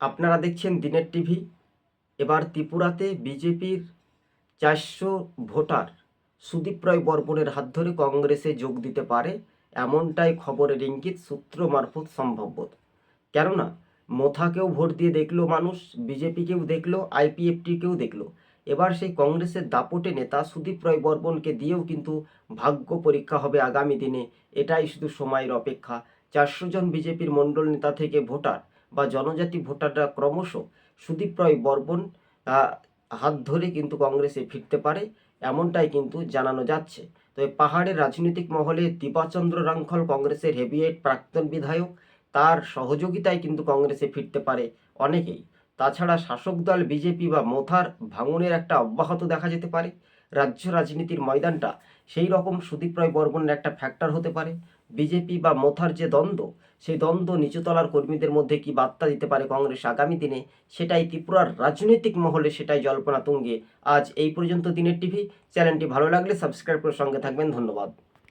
আপনারা দেখছেন দিনের টিভি। এবার ত্রিপুরাতে বিজেপির চারশো ভোটার সুদীপ রায় বর্মনের হাত ধরে কংগ্রেসে যোগ দিতে পারে এমনটাই খবরের ইঙ্গিত সূত্র মারফত সম্ভবত কেননা, মোথাকেও ভোট দিয়ে দেখল মানুষ, বিজেপিকেও দেখল, আইপিএফটিকেও দেখল। এবার সেই কংগ্রেসের দাপটে নেতা সুদীপ রায় বর্মনকে দিয়েও কিন্তু ভাগ্য পরীক্ষা হবে আগামী দিনে। এটাই শুধু সময়ের অপেক্ষা। চারশো জন বিজেপির মণ্ডল নেতা থেকে ভোটার বা জনজাতি ভোটাররা ক্রমশ সুদীপ রায় বর্মন হাত ধরে কিন্তু কংগ্রেসে ফিরতে পারে, এমনটাই কিন্তু জানানো যাচ্ছে। তবে পাহাড়ের রাজনৈতিক মহলে দীপাচন্দ্র রাংখল কংগ্রেসের হেভিয়েট প্রাক্তন বিধায়ক, তার সহযোগিতায় কিন্তু কংগ্রেসে ফিরতে পারে অনেকেই। তাছাড়া শাসক দল বিজেপি বা মোথার ভাঙনের একটা অব্যাহত দেখা যেতে পারে। রাজ্য রাজনীতির ময়দানটা সেই রকম সুদীপ রায় বর্মনের একটা ফ্যাক্টর হতে পারে। বিজেপি বা মোথার যে দ্বন্দ্ব, সেই দ্বন্দ্ব নিচুতলার কর্মীদের মধ্যে কি বার্তা দিতে পারে কংগ্রেস আগামী দিনে? সেটাই ত্রিপুরার রাজনৈতিক মহলে সেটাই জল্পনা তুঙ্গে। আজ এই পর্যন্ত দিনের টিভি। চ্যানেলটি ভালো লাগলে সাবস্ক্রাইব করে সঙ্গে থাকবেন। ধন্যবাদ।